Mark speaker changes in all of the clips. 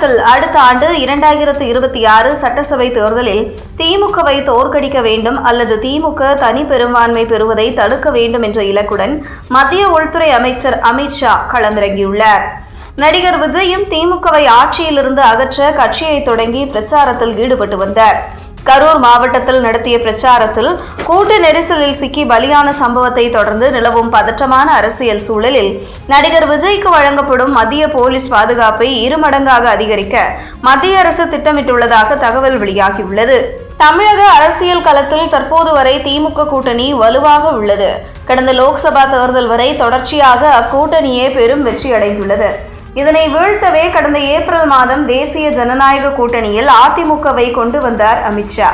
Speaker 1: தமிழகத்தில் அடுத்த ஆண்டு இரண்டாயிரத்து இருபத்தி ஆறு சட்டசபை தேர்தலில் திமுகவை தோற்கடிக்க வேண்டும் அல்லது திமுக தனி பெரும்பான்மை பெறுவதை தடுக்க வேண்டும் என்ற இலக்குடன் மத்திய உள்துறை அமைச்சர் அமித்ஷா களமிறங்கியுள்ளார். நடிகர் விஜயும் திமுகவை ஆட்சியிலிருந்து அகற்ற கட்சியை தொடங்கி பிரச்சாரத்தில் ஈடுபட்டு வந்தார். கரூர் மாவட்டத்தில் நடத்திய பிரச்சாரத்தில் கூட்ட நெரிசலில் சிக்கி பலியான சம்பவத்தை தொடர்ந்து நிலவும் பதற்றமான அரசியல் சூழலில் நடிகர் விஜய்க்கு வழங்கப்படும் மத்திய போலீஸ் பாதுகாப்பை இருமடங்காக அதிகரிக்க மத்திய அரசு திட்டமிட்டுள்ளதாக தகவல் வெளியாகியுள்ளது. தமிழக அரசியல் களத்தில் தற்போது வரை திமுக கூட்டணி வலுவாக உள்ளது. கடந்த லோக்சபா தேர்தல் வரை தொடர்ச்சியாக அக்கூட்டணியே பெரும் வெற்றி அடைந்துள்ளது இதனை வீழ்த்தவே கடந்த ஏப்ரல் மாதம் தேசிய ஜனநாயக கூட்டணியில் அதிமுகவை கொண்டு வந்தார் அமித்ஷா.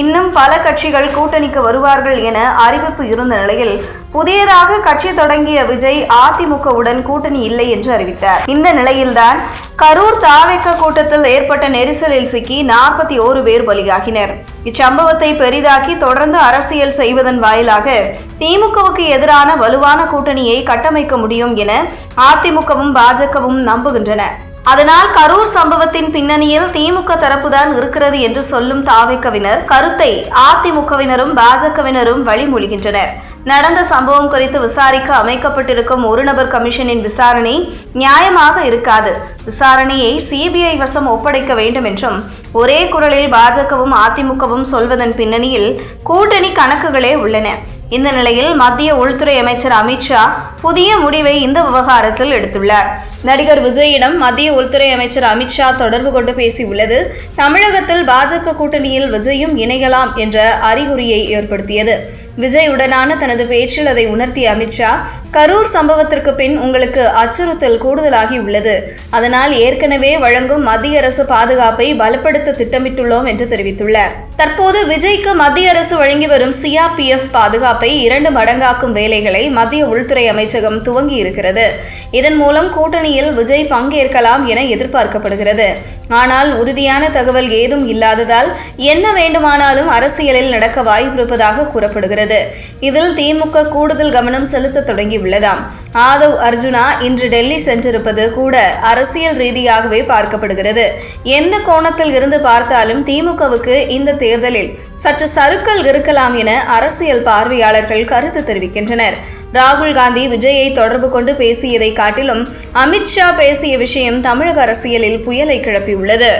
Speaker 1: இன்னும் பல கட்சிகள் கூட்டணிக்கு வருவார்கள் என அறிவிப்பு இருந்த நிலையில் புதியதாக கட்சி தொடங்கிய விஜய் அதிமுகவுடன் கூட்டணி இல்லை என்று அறிவித்தார். இந்த நிலையில்தான் கரூர் தாவேக்க கூட்டத்தில் ஏற்பட்ட நெரிசலில் சிக்கி நாற்பத்தி ஓரு பேர் பலியாகினர். இச்சம்பவத்தை பெரிதாக்கி தொடர்ந்து அரசியல் செய்வதன் வாயிலாக திமுகவுக்கு எதிரான வலுவான கூட்டணியை கட்டமைக்க முடியும் என அதிமுகவும் பாஜகவும் நம்புகின்றன. அதனால் கரூர் சம்பவத்தின் பின்னணியில் திமுக தரப்புதான் இருக்கிறது என்று சொல்லும் தாவைக்கவினர் கருத்தை அதிமுகவினரும் பாஜகவினரும் வழிமொழிகின்றனர். நடந்த சம்பவம் குறித்து விசாரிக்க அமைக்கப்பட்டிருக்கும் ஒரு நபர் கமிஷனின் விசாரணை நியாயமாக இருக்காது. விசாரணையை சிபிஐ வசம் ஒப்படைக்க வேண்டும் என்றும் ஒரே குரலில் பாஜகவும் அதிமுகவும் சொல்வதன் பின்னணியில் கூட்டணி கணக்குகளே உள்ளன. இந்த நிலையில் மத்திய உள்துறை அமைச்சர் அமித்ஷா புதிய முடிவை இந்த விவகாரத்தில் எடுத்துள்ளார். நடிகர் விஜயிடம் மத்திய உள்துறை அமைச்சர் அமித்ஷா தொடர்பு கொண்டு பேசியுள்ளது. தமிழகத்தில் பாஜக கூட்டணியில் விஜயும் இணையலாம் என்ற அறிகுறியை ஏற்படுத்தியது. விஜயுடனான தனது பேச்சில் அதை உணர்த்திய அமித்ஷா கரூர் சம்பவத்திற்கு பின் உங்களுக்கு அச்சுறுத்தல் கூடுதலாகி உள்ளது. அதனால் ஏற்கனவே வழங்கும் மத்திய அரசு பாதுகாப்பை பலப்படுத்த திட்டமிட்டுள்ளோம் என்று தெரிவித்துள்ளார். தற்போது விஜய்க்கு மத்திய அரசு வழங்கி வரும் சிஆர்பிஎஃப் பாதுகாப்பை இரண்டு மடங்காக்கும் வேலைகளை மத்திய உள்துறை அமைச்சகம் துவங்கி இருக்கிறது இதன் மூலம் கூட்டணி கூட்டணியில் விஜய் பங்கேற்கலாம் என எதிர்பார்க்கப்படுகிறது. ஆனால் உறுதியான தகவல் ஏதும் இல்லாததால் என்ன வேண்டுமானாலும் அரசியலில் நடக்க வாய்ப்பிருப்பதாக கூறப்படுகிறது. இதில் திமுக கூடுதல் கவனம் செலுத்த தொடங்கியுள்ளதாம். ஆதவ் அர்ஜுனா இன்று டெல்லி சென்றிருப்பது கூட அரசியல் ரீதியாகவே பார்க்கப்படுகிறது. எந்த கோணத்தில் இருந்து பார்த்தாலும் திமுகவுக்கு இந்த தேர்தலில் சற்று சறுக்கல் இருக்கலாம் என அரசியல் பார்வையாளர்கள் கருத்து தெரிவிக்கின்றனர். ராகுல் காந்தி விஜயை தொடர்பு கொண்டு பேசியதை காட்டிலும் அமித்ஷா பேசிய விஷயம் தமிழக அரசியலில் புயலை கிளப்பியுள்ளது.